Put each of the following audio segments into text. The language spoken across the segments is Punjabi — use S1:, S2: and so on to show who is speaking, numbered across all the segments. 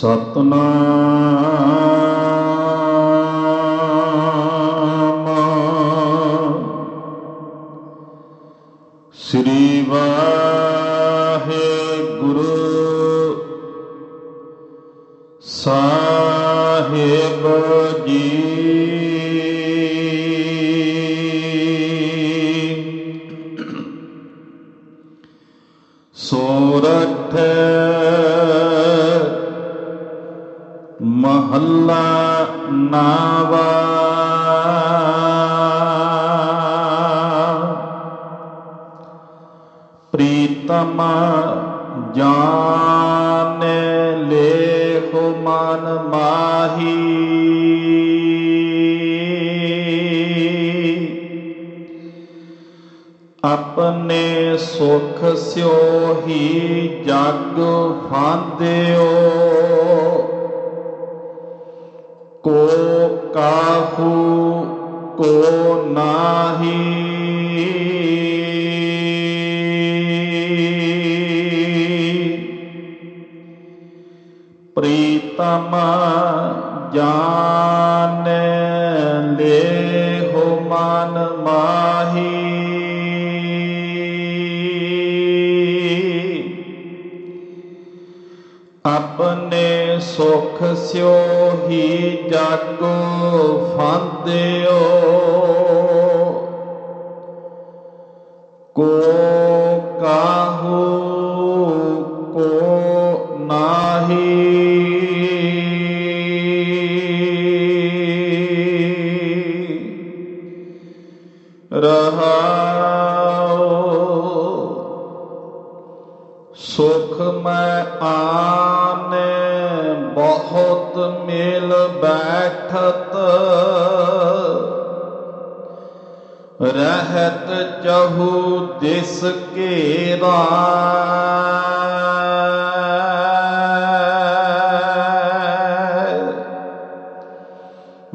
S1: ਸਤਨਾਮ। ਸ੍ਰੀ ਵਾਹਿਗੁਰੂ। ਸਾ ਮਹੱਲਾ ਨਾਵਾ। ਪ੍ਰੀਤਮ ਜਾਣ ਲੇਖ ਮਨ ਮਾਹੀ। ਆਪਣੇ ਸੁਖ ਸਿਓ ਹੀ ਜਗ ਫਾਂਦਿਓ। ਕੋ ਕਾਹੂ ਕੋ ਨਾਹੀ। ਪ੍ਰੀਤਮ ਜਾਣ ਲੇਹੁ ਮਨ ਮਾਹੀ। ਸੁਖ ਸਿਓ ਹੀ ਜਾਗੋ ਫਾਂਦਿਓ। ਕੋ ਕਾਹੂ ਕੋ ਨਾਹੀ। ਰਹਾਉ ਸੁਖ ਮੈਂ ਆ ਬਹੁਤ ਮਿਲ ਬੈਠਤ। ਰਹਿਤ ਚਹੂ ਦਿਸ ਘੇਰਾ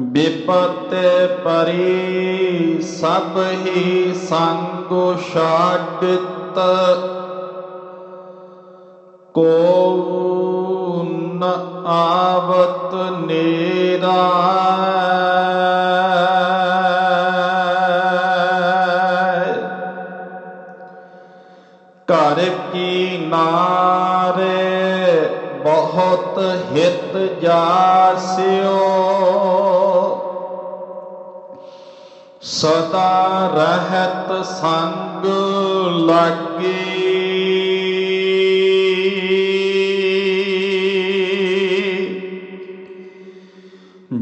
S1: ਬਿਪਤ ਪਰੀ ਸਭ ਹੀ ਸੰਗ ਛਾਡਤ। ਕੋ ਨ ਆਵਤ ਨੇਰਾ ਘਰ ਕੀ ਨਾਰੇ ਬਹੁਤ ਹਿਤ ਜਾਸਿਓ ਸਦਾ ਰਹਿਤ ਸੰਗ ਲਾਗੀ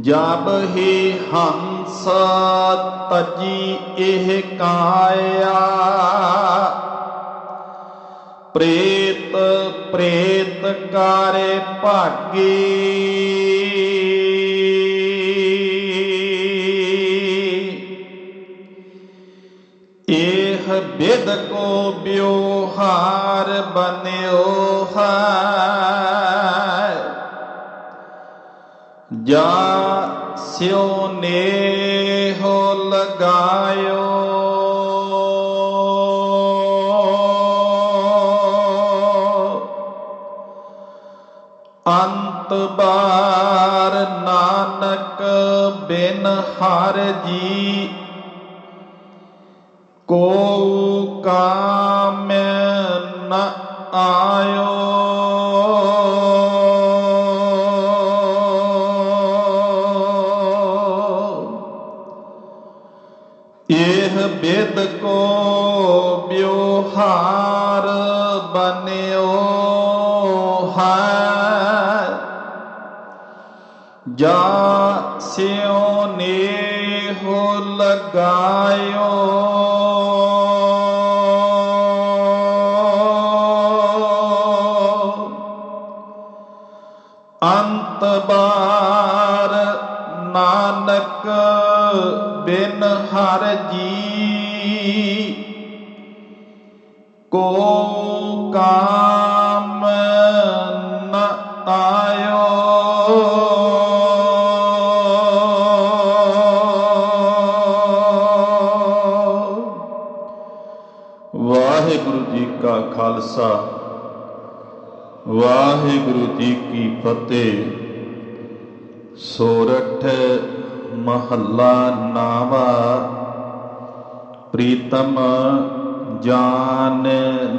S1: ਜਬ ਹੀ ਹੰਸ ਤਜੀ ਇਹ ਕਾਇਆ। ਪ੍ਰੇਤ ਪ੍ਰੇਤ ਕਾਰੇ ਭਾਗੀ। ਇਹ ਬਿਦ ਕੋ ਬਿਵਹਾਰ ਬਨਿਓ ਹੈ। ਜਾ ਸਿਉ ਨੇ ਹੋ ਲਗਾਇਓ। ਅੰਤ ਬਾਰ ਨਾਨਕ ਬਿਨ ਹਰ ਜੀ ਕੋ ਕਾਮ ਨ ਆਇਓ। ਇਹ ਬਿਦ ਕੋ ਬਿਵਹਾਰ ਬਨਿਓ ਹੈ। ਜਾ ਸਿਉ ਨੇ ਹੋ ਲਗਾਇਓ ਬਿਨ ਹਰ ਜੀ ਕੋ ਕਾਮ ਨ ਆਇਓ ਵਾਹਿਗੁਰੂ ਜੀ ਕਾ ਖਾਲਸਾ, ਵਾਹਿਗੁਰੂ ਜੀ ਕੀ ਫਤਿਹ। ਸੋਰਠ ਮਹੱਲਾ ਨਾਵਾ। ਪ੍ਰੀਤਮ ਜਾਨ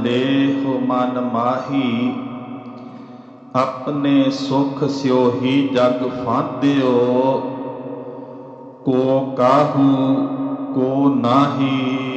S1: ਲੇਹ ਮਨ ਮਾਹੀ। ਆਪਣੇ ਸੁਖ ਸਿਓ ਹੀ ਜਗ ਫਾਂਦਿਓ। ਕੋ ਕਾਹੂ, ਕੋ ਨਾਹੀ।